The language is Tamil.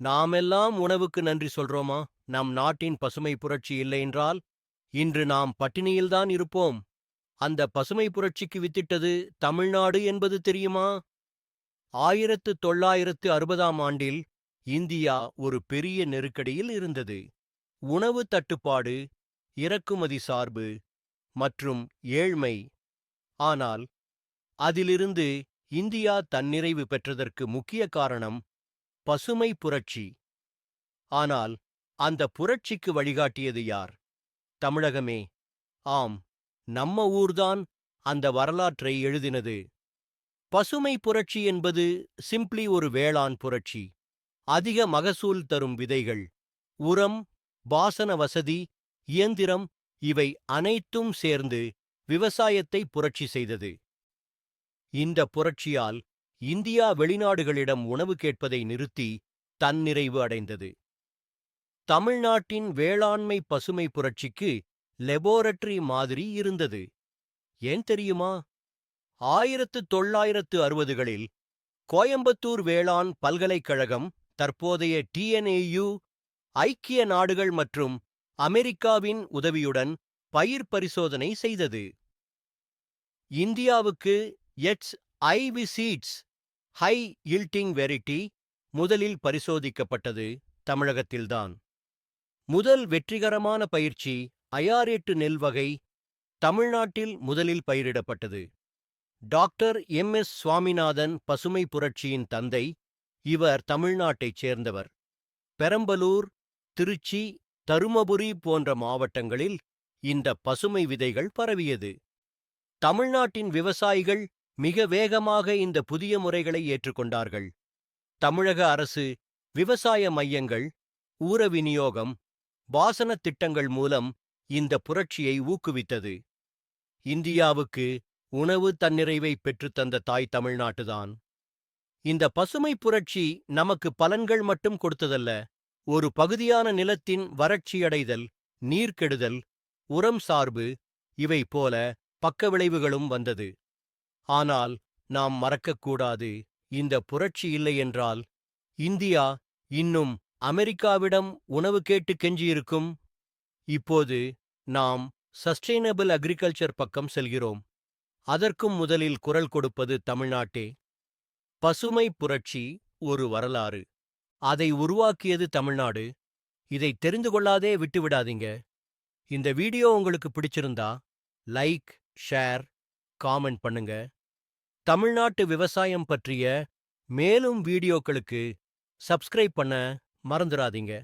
நாமெல்லாம் உணவுக்கு நன்றி சொல்றோமா? நம் நாட்டின் பசுமை புரட்சி இல்லையென்றால் இன்று நாம் பட்டினியில்தான் இருப்போம். அந்த பசுமை புரட்சிக்கு வித்திட்டது தமிழ்நாடு என்பது தெரியுமா? ஆயிரத்து தொள்ளாயிரத்து அறுபதாம் ஆண்டில் இந்தியா ஒரு பெரிய நெருக்கடியில் இருந்தது. உணவு தட்டுப்பாடு இறக்குமதி சார்பு மற்றும் ஏழ்மை. ஆனால் அதிலிருந்து இந்தியா தன்னிறைவு பெற்றதற்கு முக்கிய காரணம் பசுமை புரட்சி. ஆனால் அந்த புரட்சிக்கு வழிகாட்டியது யார்? தமிழகமே. ஆம் நம்ம ஊர்தான் அந்த வரலாற்றை எழுதினது. பசுமை புரட்சி என்பது சிம்ப்ளி ஒரு வேளாண் புரட்சி. அதிக மகசூல் தரும் விதைகள் உரம் பாசன வசதி இயந்திரம் இவை அனைத்தும் சேர்ந்து விவசாயத்தை புரட்சி செய்தது. இந்த புரட்சியால் இந்தியா வெளிநாடுகளிடம் உணவு கேட்பதை நிறுத்தி தன்னிறைவு அடைந்தது. தமிழ்நாட்டின் வேளாண்மை பசுமை புரட்சிக்கு லெபோரட்டரி மாதிரி இருந்தது. ஏன் தெரியுமா? ஆயிரத்து தொள்ளாயிரத்து அறுபதுகளில் கோயம்புத்தூர் வேளாண் பல்கலைக்கழகம் தற்போதைய டிஎன்ஏயு ஐக்கிய நாடுகள் மற்றும் அமெரிக்காவின் உதவியுடன் பயிர் பரிசோதனை செய்தது. இந்தியாவுக்கு H YV seeds high yielding variety முதலில் பரிசோதிக்கப்பட்டது தமிழகத்தில்தான். முதல் வெற்றிகரமான பயிற்சி அயாரேட்டு நெல் வகை தமிழ்நாட்டில் முதலில் பயிரிடப்பட்டது. Doctor M. எஸ். சுவாமிநாதன் பசுமை புரட்சியின் தந்தை இவர் தமிழ்நாட்டைச் சேர்ந்தவர். பெரம்பலூர் திருச்சி தருமபுரி போன்ற மாவட்டங்களில் இந்த பசுமை விதைகள் பரவியது. தமிழ்நாட்டின் விவசாயிகள் மிக வேகமாக இந்த புதிய முறைகளை ஏற்றுக்கொண்டார்கள். தமிழக அரசு விவசாய மையங்கள் ஊர விநியோகம் பாசனத் திட்டங்கள் மூலம் இந்த புரட்சியை ஊக்குவித்தது. இந்தியாவுக்கு உணவு தன்னிறைவை பெற்றுத்தந்த தாய் தமிழ்நாட்டுதான் இந்த பசுமை புரட்சி நமக்கு பலன்கள் மட்டும் கொடுத்ததல்ல ஒரு பகுதியான நிலத்தின் வறட்சியடைதல் நீர்க்கெடுதல் உரம் சார்பு இவை போல பக்க விளைவுகளும் வந்தது. ஆனால் நாம் மறக்கக்கூடாது இந்த புரட்சி இல்லையென்றால். இந்தியா இன்னும் அமெரிக்காவிடம் உணவு கேட்டு கெஞ்சியிருக்கும். இப்போது நாம் சஸ்டெயினபிள் அக்ரிகல்ச்சர் பக்கம் செல்கிறோம். அதற்கும் முதலில் குரல் கொடுப்பது தமிழ்நாட்டே. பசுமை புரட்சி ஒரு வரலாறு. அதை உருவாக்கியது தமிழ்நாடு. இதை தெரிந்து கொள்ளாதே விட்டுவிடாதீங்க. இந்த வீடியோ உங்களுக்கு பிடிச்சிருந்தா லைக் ஷேர் காமெண்ட் பண்ணுங்க. தமிழ்நாட்டு விவசாயம் பற்றிய மேலும் வீடியோக்களுக்கு சப்ஸ்கிரைப் பண்ண மறந்துடாதீங்க